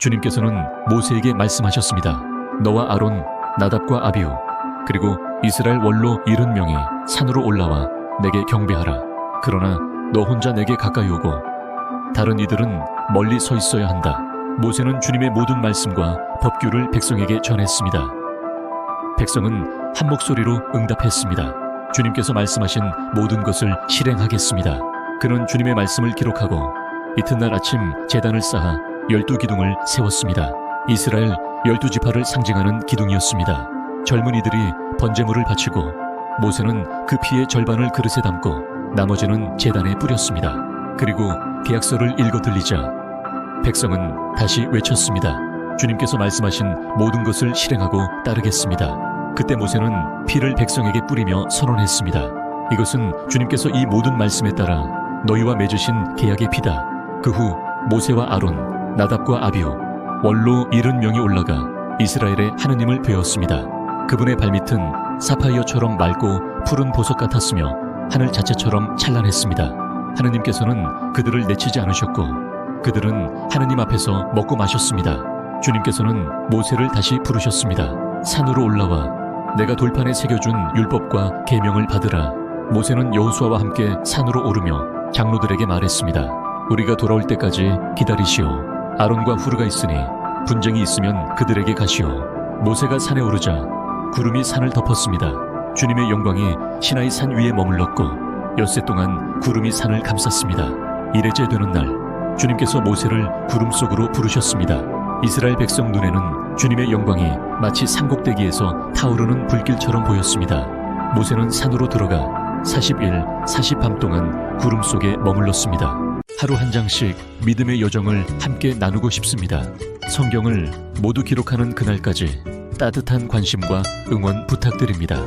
주님께서는 모세에게 말씀하셨습니다. 너와 아론, 나답과 아비우, 그리고 이스라엘 원로 일흔 명이 산으로 올라와 내게 경배하라. 그러나 너 혼자 내게 가까이 오고 다른 이들은 멀리 서 있어야 한다. 모세는 주님의 모든 말씀과 법규를 백성에게 전했습니다. 백성은 한 목소리로 응답했습니다. 주님께서 말씀하신 모든 것을 실행하겠습니다. 그는 주님의 말씀을 기록하고 이튿날 아침 제단을 쌓아 열두 기둥을 세웠습니다. 이스라엘 열두 지파를 상징하는 기둥이었습니다. 젊은이들이 번제물을 바치고 모세는 그 피의 절반을 그릇에 담고 나머지는 제단에 뿌렸습니다. 그리고 계약서를 읽어 들리자 백성은 다시 외쳤습니다. 주님께서 말씀하신 모든 것을 실행하고 따르겠습니다. 그때 모세는 피를 백성에게 뿌리며 선언했습니다. 이것은 주님께서 이 모든 말씀에 따라 너희와 맺으신 계약의 피다. 그 후 모세와 아론, 나답과 아비오, 원로 일흔 명이 올라가 이스라엘의 하느님을 배웠습니다. 그분의 발밑은 사파이어처럼 맑고 푸른 보석 같았으며 하늘 자체처럼 찬란했습니다. 하느님께서는 그들을 내치지 않으셨고 그들은 하느님 앞에서 먹고 마셨습니다. 주님께서는 모세를 다시 부르셨습니다. 산으로 올라와 내가 돌판에 새겨준 율법과 계명을 받으라. 모세는 여호수아와 함께 산으로 오르며 장로들에게 말했습니다. 우리가 돌아올 때까지 기다리시오. 아론과 후르가 있으니 분쟁이 있으면 그들에게 가시오. 모세가 산에 오르자 구름이 산을 덮었습니다. 주님의 영광이 시나이 산 위에 머물렀고 엿새 동안 구름이 산을 감쌌습니다. 이래제 되는 날 주님께서 모세를 구름 속으로 부르셨습니다. 이스라엘 백성 눈에는 주님의 영광이 마치 산꼭대기에서 타오르는 불길처럼 보였습니다. 모세는 산으로 들어가 40일 40밤 동안 구름 속에 머물렀습니다. 하루 한 장씩 믿음의 여정을 함께 나누고 싶습니다. 성경을 모두 기록하는 그날까지 따뜻한 관심과 응원 부탁드립니다.